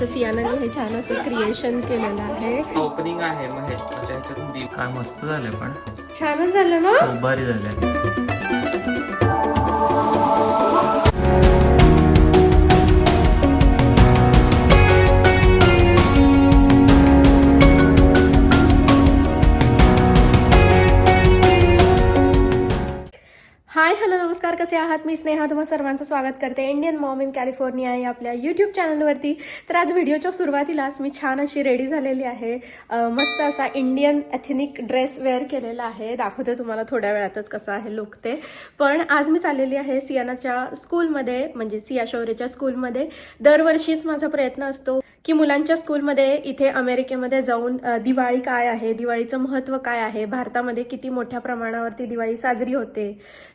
तर सियानाने हे छान असं क्रिएशन केलेलं आहे. ओपनिंग आहे मग हे काय मस्त झाले पण. छानच झालं ना? भारी झाले हॅलो नमस्कार. कसे आहात? मी स्नेहा. तुम्हा सर्वांचं स्वागत करते इंडियन मॉम इन कॅलिफोर्निया या आपल्या यूट्यूब चॅनलवरती. तर आज व्हिडिओच्या सुरुवातीलाच मी छान अशी रेडी झालेली आहे. मस्त असा इंडियन एथनिक ड्रेस वेअर केलेला आहे. दाखवते तुम्हाला थोड्या वेळातच कसं आहे लुक ते. पण आज मी चाललेली आहे सियानाच्या स्कूलमध्ये म्हणजे सिया शौर्यच्या स्कूलमध्ये दरवर्षीच माझा प्रयत्न असतो की मुलांच्या स्कूलमध्ये इथे अमेरिकेमध्ये जाऊन दिवाळी काय आहे? दिवाळीचं महत्त्व काय आहे? भारतामध्ये किती मोठ्या प्रमाणावरती दिवाळी साजरी होते?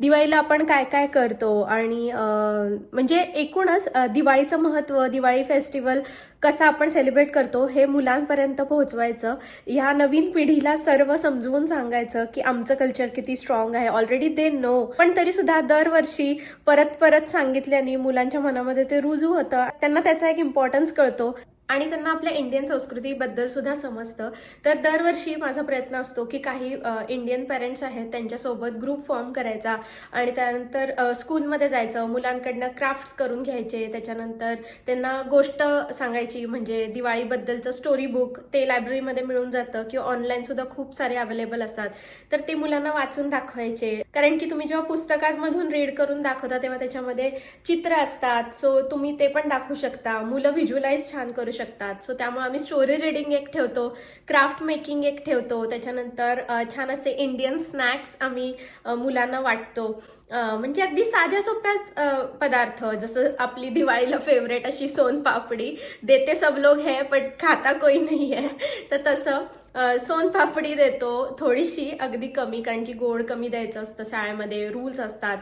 दिवाळीला आपण काय काय करतो? आणि म्हणजे एकूणच दिवाळीचं महत्त्व दिवाळी फेस्टिवल कसं आपण सेलिब्रेट करतो हे मुलांपर्यंत पोहोचवायचं. ह्या नवीन पिढीला सर्व समजवून सांगायचं की आमचं कल्चर किती स्ट्रॉंग आहे. ऑलरेडी दे नो पण तरी सुद्धा दरवर्षी परत परत सांगितल्याने मुलांच्या मनामध्ये ते रुजू होतं. त्यांना त्याचा एक इम्पॉर्टन्स कळतो. आणि त्यांना आपल्या इंडियन संस्कृतीबद्दल सुद्धा समजतं. तर दरवर्षी माझा प्रयत्न असतो की काही इंडियन पेरेंट्स आहेत त्यांच्यासोबत ग्रुप फॉर्म करायचा आणि त्यानंतर स्कूलमध्ये जायचं मुलांकडनं क्राफ्ट्स करून घ्यायचे त्याच्यानंतर त्यांना गोष्ट सांगायची म्हणजे दिवाळीबद्दलचं स्टोरी बुक ते लायब्ररीमध्ये मिळून जातं किंवा ऑनलाईनसुद्धा खूप सारे अवेलेबल असतात. तर ते मुलांना वाचून दाखवायचे. कारण की तुम्ही जेव्हा पुस्तकांमधून रीड करून दाखवता तेव्हा त्याच्यामध्ये चित्र असतात. सो तुम्ही ते पण दाखवू शकता. मुलं व्हिज्युअलाइज छान करू शकतात. सो त्यामुळे आम्ही स्टोरी रिडिंग एक ठेवतो क्राफ्ट मेकिंग एक ठेवतो त्याच्यानंतर छान असे इंडियन स्नॅक्स आम्ही मुलांना वाटतो. म्हणजे अगदी साध्या सोप्याच पदार्थ जसं आपली दिवाळीला फेवरेट अशी सोन पापडी देते सब लोग है पण खाता कोई नाही आहे तर तसं सोनपापडी सोन पापडी देतो थोडीशी अगदी कमी कारण की गोड कमी द्यायचं असतं. शाळेमध्ये रूल्स असतात.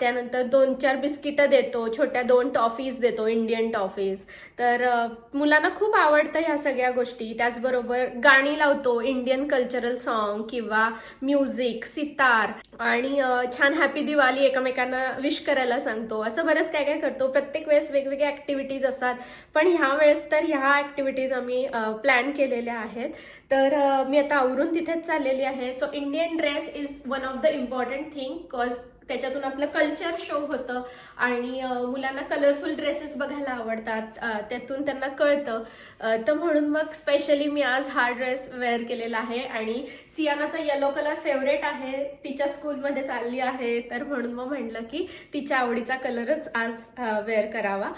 त्यानंतर दोन चार बिस्किटं देतो छोट्या दोन टॉफीज देतो इंडियन टॉफीज तर मुलांना खूप आवडतं ह्या सगळ्या गोष्टी. त्याचबरोबर गाणी लावतो इंडियन कल्चरल सॉन्ग किंवा म्युझिक सितार आणि छान हॅपी दिवाळी एकमेकांना विश करायला सांगतो. असं बरंच काय काय करतो. प्रत्येक वेळेस वेगवेगळ्या ॲक्टिव्हिटीज असतात. पण ह्या वेळेस तर ह्या ॲक्टिव्हिटीज आम्ही प्लॅन केलेल्या आहेत. तर तर मी आता आवरून तिथेच चाललेली आहे. So Indian dress is one of the important thing because त्याच्यातून आपलं कल्चर शो होतं आणि मुलांना कलरफुल ड्रेसेस बघायला आवडतात. त्यातून त्यांना कळतं. तर म्हणून मग स्पेशली मी आज हा ड्रेस वेअर केलेला आहे आणि सियानाचा येलो कलर फेवरेट आहे. तिच्या स्कूलमध्ये चालली आहे. तर म्हणून मग म्हटलं की तिच्या आवडीचा कलरच आज वेअर करावा.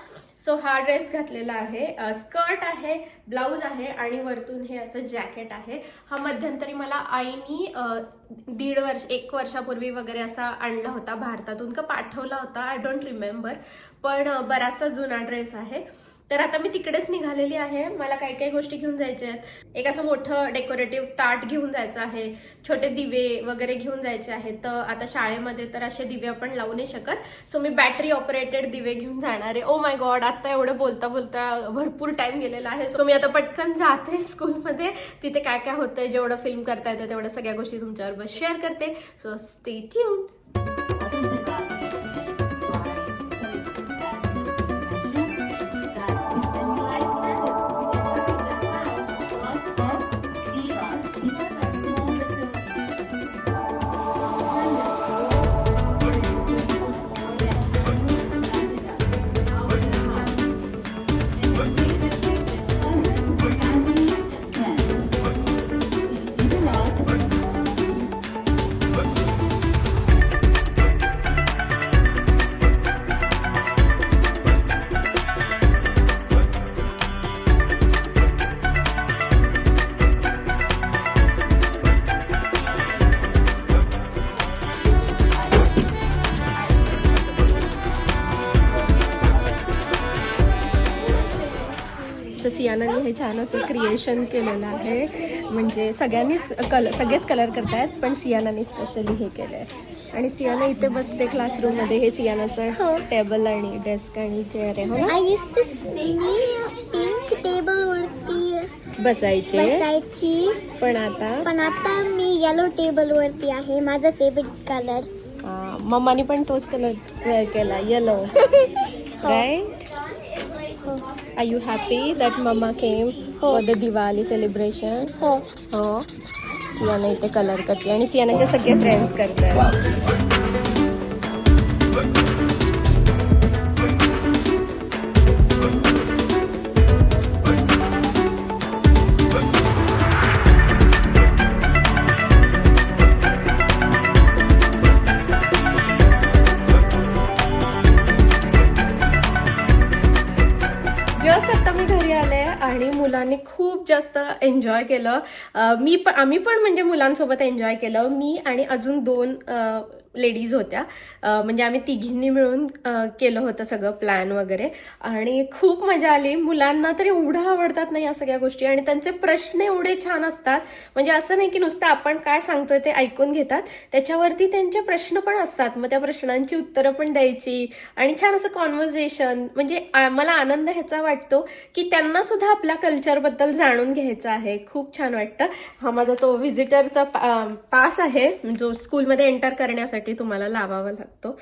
सो हा ड्रेस घातलेला आहे. स्कर्ट आहे ब्लाऊज आहे आणि वरतून हे असं जॅकेट आहे. हा मध्यंतरी मला आईनी दीड वर्ष एक वर्षापूर्वी वगैरे असा आणला होता भारतातून का पाठवला होता आय डोंट रिमेंबर पण बराचसा जुना ड्रेस आहे. तर आता मी तिकडेच निघालेली आहे. मला काही काही गोष्टी घेऊन जायच्या आहेत. एक असं मोठं डेकोरेटिव्ह ताट घेऊन जायचं आहे. छोटे दिवे वगैरे घेऊन जायचे आहेत. तर आता शाळेमध्ये तर असे दिवे आपण लावू नाही शकत. सो मी बॅटरी ऑपरेटेड दिवे घेऊन जाणार आहे. ओ माय गॉड आता एवढं बोलता बोलता भरपूर टाइम गेलेला आहे. सो मी आता पटकन जाते स्कूलमध्ये तिथे काय काय होतंय जेवढं फिल्म करता येतं तेवढं सगळ्या गोष्टी तुमच्याबरोबर शेअर करते. सो स्टे ट्यून हे छान असं क्रिएशन केलेलं आहे. म्हणजे सगळ्यांनीच कलर सगळेच कलर करतायत पण सियानाने स्पेशली हे केलं आहे आणि सियाना इथे बसते क्लासरूममध्ये हे सियानाचं टेबल आणि डेस्क आणि चेअर आहे हो बसायचे. बसायची. पण आता? पण आता मी येलो टेबल वरती आहे. माझा फेवरेट कलर हा, मम्मानी पण तोच कलर केला yellow right are you happy that mamma came for the Diwali celebration हो. हो. सियाना इथे कलर करते आणि सियानाचे सगळे फ्रेंड्स करतात. जास्त एन्जॉय केलं. मी पण आम्ही पण म्हणजे मुलांसोबत एन्जॉय केलं. मी आणि अजून दोन लेडीज होत्या. म्हणजे आम्ही तिघींनी मिळून केलं होतं सगळं प्लॅन वगैरे. आणि खूप मजा आली. मुलांना तर एवढं आवडतात नाही या सगळ्या गोष्टी. आणि त्यांचे प्रश्न एवढे छान असतात. म्हणजे असं नाही की नुसतं आपण काय सांगतोय ते ऐकून घेतात. त्याच्यावरती त्यांचे प्रश्न पण असतात. मग त्या प्रश्नांची उत्तरं पण द्यायची. आणि छान असं कॉन्व्हर्सेशन म्हणजे मला आनंद ह्याचा वाटतो की त्यांना सुद्धा आपल्या कल्चरबद्दल जाणून घ्यायचं आहे. खूप छान वाटतं. हा माझा तो व्हिजिटरचा पास आहे. जो स्कूलमध्ये एंटर करण्यासाठी. तुम्हाला लावावा लागतो.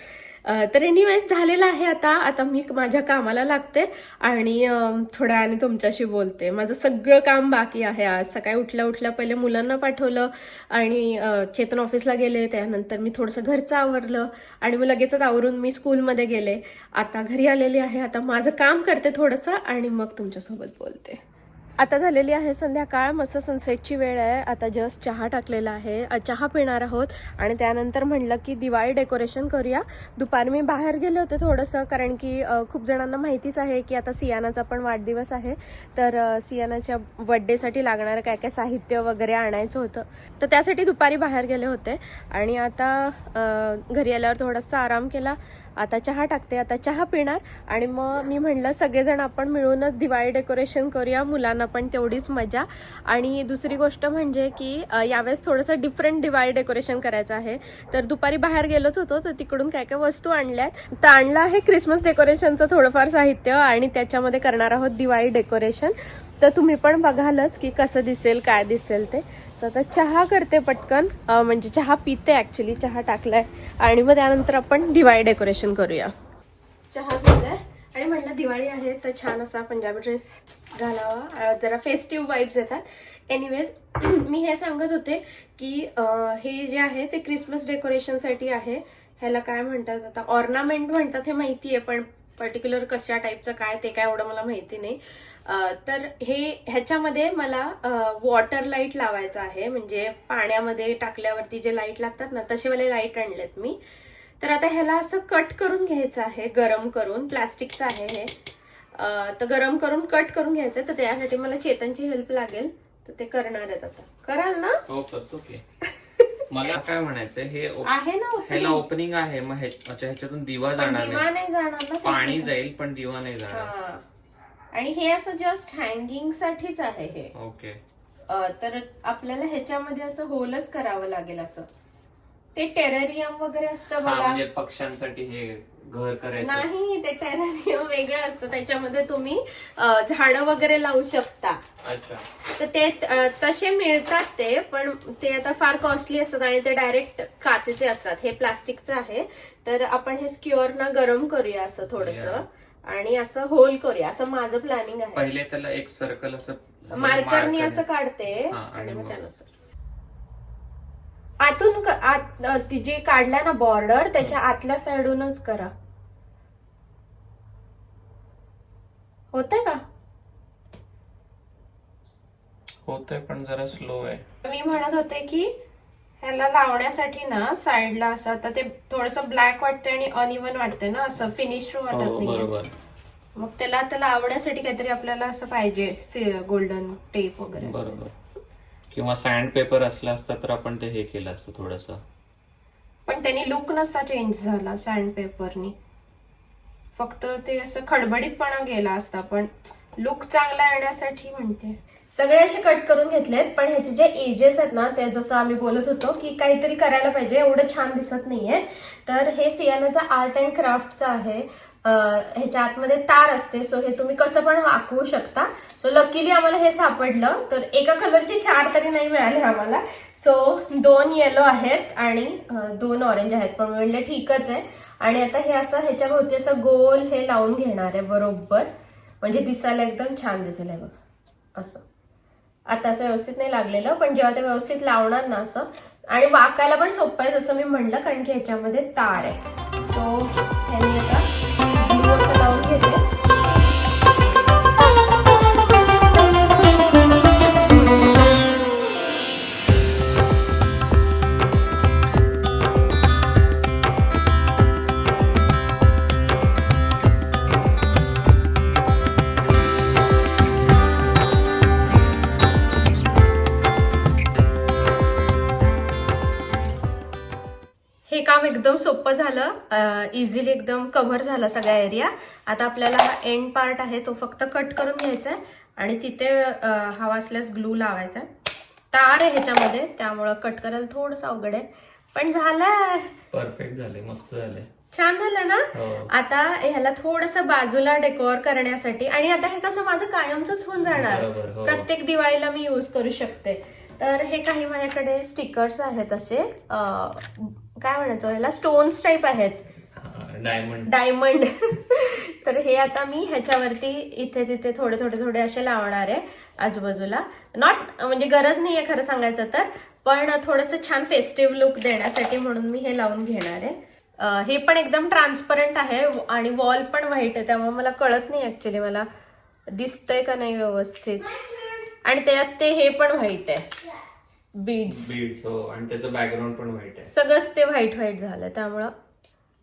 तर एनिवेज झालेला आहे आता. आता मी माझ्या कामाला लागते आणि थोड्या आणि तुमच्याशी बोलते. माझं सगळं काम बाकी आहे आज. सकाळी उठल्या उठल्या पहिले मुलांना पाठवलं आणि चेतन ऑफिसला गेले. त्यानंतर मी थोडंसं घरचं आवरलं आणि मग लगेचच आवरून मी स्कूलमध्ये गेले. आता घरी आलेली आहे. आता माझं काम करते थोडंसं आणि मग तुमच्यासोबत बोलते. आता झालेली आहे संध्याकाळ मस्त सनसेटची वेळ आहे. आता जस्ट चहा टाकलेला आहे. चहा पिणार आहोत. आणि त्यानंतर म्हणलं की दिवाळी डेकोरेशन करूया. दुपारी मी बाहेर गेले होते थोडंसं कारण की खूप जणांना माहितीच आहे की आता सियानाचा पण वाढदिवस आहे. तर सियानाच्या बड्डेसाठी लागणारं काय काय साहित्य वगैरे आणायचं होतं. तर त्यासाठी दुपारी बाहेर गेले होते. आणि आता घरी आल्यावर थोडासा आराम केला. आता चहा टाकते आता चहा पिणार. आणि मग मी म्हणलं सगळेजण आपण मिळूनच दिवाळी डेकोरेशन करूया मुलांना पण तेवढीच मजा. आणि दुसरी गोष्ट म्हणजे की यावेळेस थोडंसं डिफरंट दिवाळी डेकोरेशन करायचं आहे. तर दुपारी बाहेर गेलोच होतो तर तिकडून काय काय वस्तू आणल्यात. तर आणलं आहे क्रिसमस डेकोरेशनचं थोडंफार साहित्य आणि त्याच्यामध्ये करणार आहोत दिवाळी डेकोरेशन तर तुम्ही पण बघालच की कसं दिसेल काय दिसेल ते. सो आता चहा करते पटकन. म्हणजे चहा पिते ऍक्च्युली चहा टाकलाय. आणि मग त्यानंतर आपण दिवाळी डेकोरेशन करूया. चहा झालाय. आणि म्हटलं दिवाळी आहे तर छान असा पंजाबी ड्रेस घालावा. जरा फेस्टिव्ह वाईब्स येतात. एनिवेज मी हे सांगत होते की हे जे आहे ते क्रिसमस डेकोरेशनसाठी आहे. ह्याला काय म्हणतात? आता ऑर्नामेंट म्हणतात हे माहिती आहे पण पर्टिक्युलर कशा टाईपचं काय ते काय एवढं मला माहिती नाही. तर हे ह्याच्यामध्ये मला वॉटर लाइट लावायचं आहे. म्हणजे पाण्यामध्ये टाकल्यावरती जे लाइट लागतात ना तसेवाले लाइट आणलेत मी. तर आता ह्याला असं कट करून घ्यायचं आहे गरम करून. प्लास्टिकचं आहे हे. तर गरम करून कट करून घ्यायचं तर त्यासाठी मला चेतनची हेल्प लागेल. तर ते करणार आहेत आता. कराल ना? हो करतो की. मला काय म्हणायचंय हे op- आहे ना ह्याला opening? ओपनिंग आहे. मग हे- अच्छा ह्याच्यातून दिवा पण जाणार दिवा नाही. नाही जाणार ना पाणी. जाईल पण दिवा नाही जाणार. हा. आणि हे असं जस्ट हँगिंग साठीच आहे हे. ओके. अं, तर आपल्याला ह्याच्यामध्ये असं होलच करावं लागेल असं. ते टेरेरियम वगैरे असतं हा बघा. म्हणजे पक्ष्यांसाठी हे घर करायचं. नाही ते टेरेरियम वेगळं असतं. त्याच्यामध्ये तुम्ही झाडं वगैरे लावू शकता. अच्छा. तर ते अं, तसे मिळतात ते पण ते आता फार कॉस्टली असतात आणि ते डायरेक्ट काचेचे असतात. हे प्लास्टिकचं आहे. तर आपण हे स्क्युअर ना गरम करूया असं थोडस. Yeah. आणि असं होल करूया. असं माझं प्लॅनिंग आहे. पहिले त्याला एक सर्कल असं मार्करनी असं काढते. हा, आणि आणि मग मग- त्यानुसार. आतून क- आत अं, ती जी काढल्या ना बॉर्डर त्याच्या आतल्या साइडूनच करा. होतंय का? होतंय पण जरा स्लो आहे. मी म्हणत होते की ह्याला लावण्यासाठी ना साईडला असं आता ते थोडस ब्लॅक वाटते आणि अनइवन वाटते ना असं फिनिश वाटत हो नाही बरोबर. मग त्याला त्याला लावण्यासाठी काहीतरी आपल्याला असं पाहिजे गोल्डन टेप वगैरे असं. बरोबर. किंवा सँड पेपर असला असता तर आपण ते हे केलं असतं थोडस. पण त्यांनी लुक नसता चेंज झाला सँड पेपरनी फक्त ते असं खडबडीतपणा गेला असता पण लुक चांगला येण्यासाठी म्हणते. सगळे असे कट करून घेतलेत पण ह्याचे जे एजेस आहेत ना ते जसं आम्ही बोलत होतो की काहीतरी करायला पाहिजे एवढं छान दिसत नाहीये. तर हे सियानाचं आर्ट अँड क्राफ्टचं आहे. ह्याच्या आतमध्ये तार असते. सो हे तुम्ही कसं पण वाकवू शकता. सो लकीली आम्हाला हे सापडलं. तर एका कलरचे चार तरी नाही मिळाले आम्हाला. सो दोन येलो आहेत आणि दोन ऑरेंज आहेत. पण म्हणलं ठीकच आहे. आणि आता हे असं ह्याच्या भोवती असं गोल हे लावून घेणार आहे. बरोबर. म्हणजे दिसायला एकदम छान दिसेल आहे बघ. असं. आता असं व्यवस्थित नाही लागलेलं पण जेव्हा ते व्यवस्थित लावणार ना असं. आणि वाकायला पण सोपं आहे जसं मी म्हणलं कारण की ह्याच्यामध्ये तार आहे. सो ह्याने आता सोपं झालं. इझिली एकदम कव्हर झालं सगळा एरिया आता आपल्याला हा एंड पार्ट आहे तो फक्त कट करून घ्यायचा आहे. आणि तिथे हवा असल्यास ग्लू लावायचा आहे. तार आहे ह्याच्यामध्ये त्यामुळं कट करायला थोडंसं अवघड आहे. पण झालंय. परफेक्ट झाले मस्त झाले छान झालं ना? हो. आता ह्याला थोडस बाजूला डेकोर करण्यासाठी आणि आता हे कसं माझं कायमच होऊन जाणार. हो. प्रत्येक दिवाळीला मी युज करू शकते. तर हे काही माझ्याकडे स्टिकर्स आहेत असे. काय म्हणायचो ह्याला स्टोन्स टाईप आहेत. डायमंड डायमंड तर हे आता मी ह्याच्यावरती इथे तिथे थोडे थोडे थोडे असे लावणार आहे आजूबाजूला. नॉट म्हणजे गरज नाही आहे खरं सांगायचं तर पण थोडंसं छान फेस्टिव्ह लुक देण्यासाठी म्हणून मी हे लावून घेणार आहे. हे पण एकदम ट्रान्सपरंट आहे आणि वॉल पण व्हाईट आहे त्यामुळे मला कळत नाही ऍक्च्युली मला दिसतंय का नाही व्यवस्थित. आणि त्याच्यात ते हे पण व्हाईट आहे. बीड्स बीड्स हो. आणि त्याचं बॅकग्राऊंड पण व्हाईट आहे. सगळंच ते व्हाईट व्हाईट झालं. त्यामुळं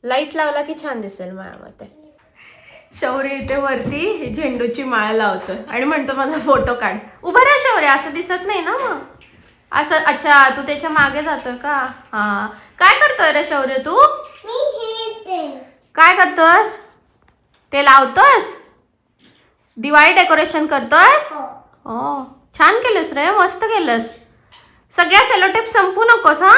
लाइट लावला की छान दिसेल माझ्या मते शौर्य इथे वरती ही झेंडूची माळ लावतोय. आणि म्हणतो माझा फोटो काढ. उभा राहा शौर्य असं दिसत नाही ना मग? असं अच्छा तू त्याच्यामागे जातोय का? हा. काय करतोय रे शौर्य तू? काय करतोस ते लावतोस दिवाळी डेकोरेशन करतोस हो. छान केलंस रे मस्त केलंस. सगळ्या सेलोटेप संपू नकोस हा?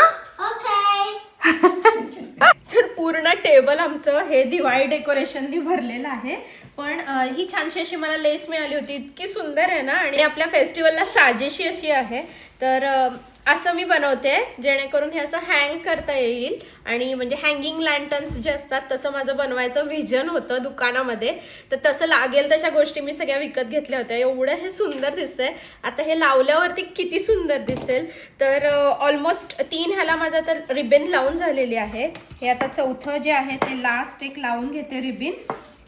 तर पूर्ण टेबल आमचं हे दिवाळी डेकोरेशननी भरलेलं आहे. पण ही छानशी अशी मला लेस मिळाली होती. इतकी सुंदर आहे ना आणि आपल्या फेस्टिवलला साजेशी अशी आहे. तर असं मी बनवते जेणेकरून हे असं हँग करता येईल. आणि म्हणजे हँगिंग लँटन्स जे असतात तसं माझं बनवायचं व्हिजन होतं दुकानामध्ये. तर तसं लागेल तशा गोष्टी मी सगळ्या विकत घेतल्या होत्या. एवढं हे सुंदर दिसतंय. आता हे लावल्यावरती किती सुंदर दिसेल. तर ऑलमोस्ट तीन ह्याला माझं तर रिबिन लावून झालेली आहे. हे आता चौथं जे आहे ते लास्ट एक लावून घेते रिबिन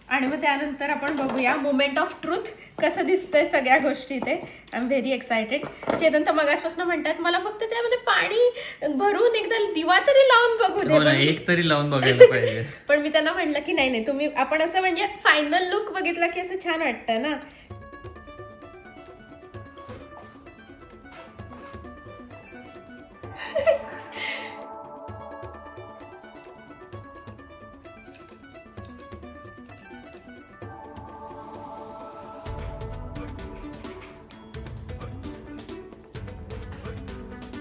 आणि मग त्यानंतर आपण बघूया मुमेंट ऑफ ट्रूथ कसं दिसतंय सगळ्या गोष्टी ते I am very excited Chetan तर मगासपासून म्हणतात मला फक्त त्यामध्ये पाणी भरून एकदा दिवा तरी लावून बघू दे हो एक तरी लावून बघायला पाहिजे. पण मी त्यांना म्हटलं की नाही नाही तुम्ही आपण असं म्हणजे फायनल लुक बघितला की असं छान वाटतं ना.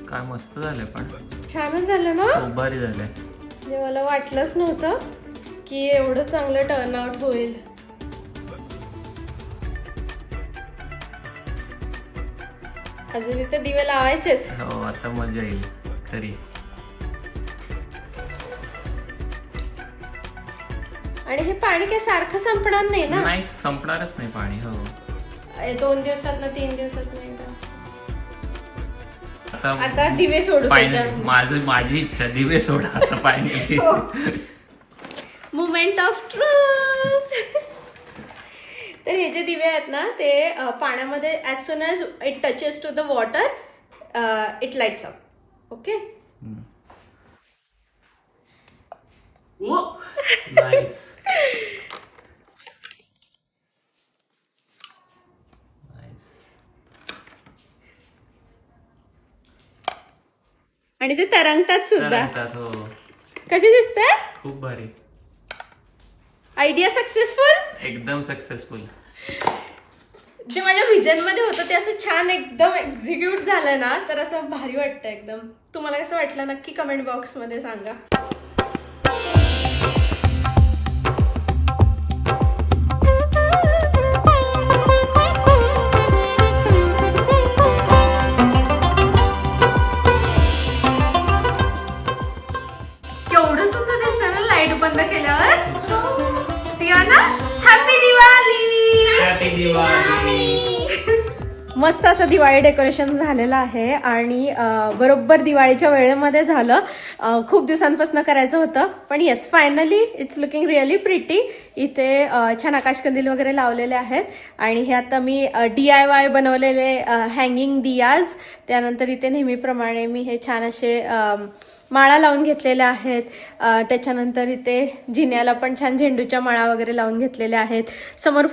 काय मस्त झालंय पण. छानच झालं ना? खूप भारी झालंय. म्हणजे मला वाटलंच नव्हतं की एवढं चांगलं टर्नआउट होईल. अजून इथे दिवे लावायचेच हो आता मजा येईल. खरी. आणि हे पाणी काय सारखं संपणार नाही ना? नाही संपणारच नाही पाणी हो. दोन दिवसात ना तीन दिवसात नाही आता दिवे सोडू फायनली माझं माझी इच्छा दिवे सोडा आता फायनली. मुमेंट ऑफ ट्रूथ तर हे जे दिवे आहेत ना ते पाण्यामध्ये as soon as it touches to the water it lights up okay nice आणि ते तरंगतात सुद्धा. हो. कशी दिसते खूप भारी. आयडिया सक्सेसफुल एकदम सक्सेसफुल जे माझ्या विजनमध्ये होतं ते असं छान एकदम एक्झिक्यूट झालं ना तर असं भारी वाटतं एकदम. तुम्हाला कसं वाटलं? नक्की कमेंट बॉक्समध्ये सांगा. मस्त असं दिवाळी डेकोरेशन झालेलं आहे आणि बरोबर दिवाळीच्या वेळेमध्ये झालं. खूप दिवसांपासून करायचं होतं. पण yes finally it's looking really pretty इथे छान आकाशकंदील वगैरे लावलेले आहेत. आणि हे आता मी डी आय वाय बनवलेले हँगिंग दियाज. त्यानंतर इथे नेहमीप्रमाणे मी हे छान असे माळा लावून घेतलेल्या आहेत. त्याच्यानंतर इथे जिन्याला पण छान झेंडूच्या माळा वगैरे लावून घेतलेल्या आहेत. समोर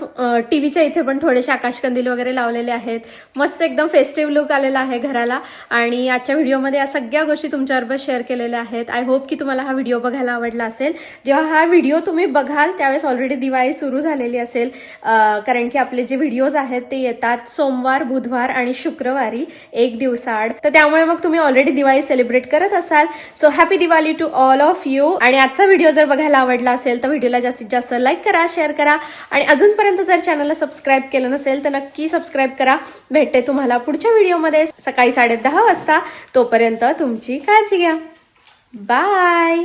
टी व्हीच्या इथे पण थोडेसे आकाशकंदील वगैरे लावलेले आहेत. मस्त एकदम फेस्टिव्ह लुक आलेला आहे घराला. आणि आजच्या व्हिडिओमध्ये या सगळ्या गोष्टी तुमच्याबरोबर शेअर केलेल्या आहेत. आय होप की तुम्हाला हा व्हिडिओ बघायला आवडला असेल. जेव्हा हा व्हिडिओ तुम्ही बघाल त्यावेळेस ऑलरेडी दिवाळी सुरू झालेली असेल. कारण की आपले जे व्हिडिओज आहेत ते येतात सोमवार बुधवार आणि शुक्रवारी एक दिवसाआड. तर त्यामुळे मग तुम्ही ऑलरेडी दिवाळी सेलिब्रेट करत असाल. So happy Diwali to all of you आणि आजचा व्हिडिओ जर बघायला आवडला असेल तर व्हिडिओला जास्तीत जास्त लाईक करा शेअर करा. आणि अजूनपर्यंत जर चॅनलला सबस्क्राईब केलं नसेल तर नक्की सबस्क्राईब करा. भेटते तुम्हाला पुढच्या व्हिडिओमध्ये सकाळी साडे दहा वाजता. तोपर्यंत तुमची काळजी घ्या. बाय